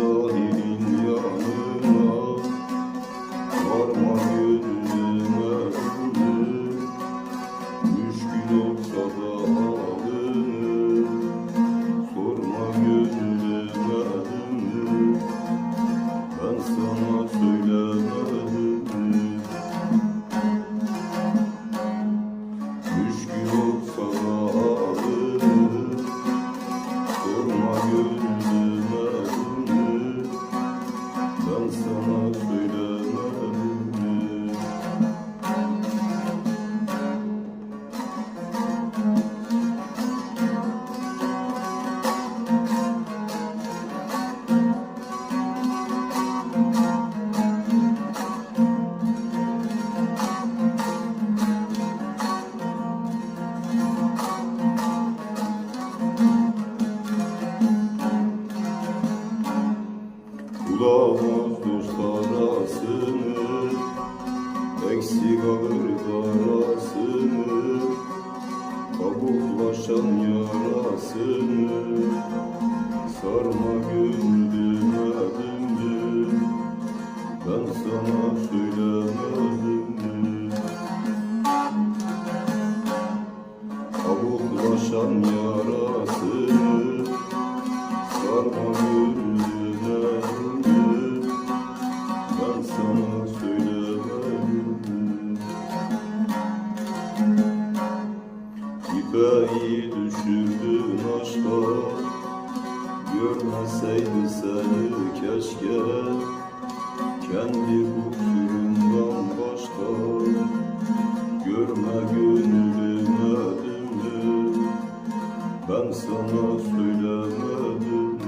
slowly Salsa, Bulamazdır sarasını Eksik alır darasını Kabuklaşan yarasını Sarma gönlüme dimdim Ben sana söylemedim mi? Kabuklaşan yarasını Sarma İpeyi düşürdün aşka. Görmeseydi seni keşke. Kendi kusurundan başka. Görme gönlüme döndü Ben sana söylemedim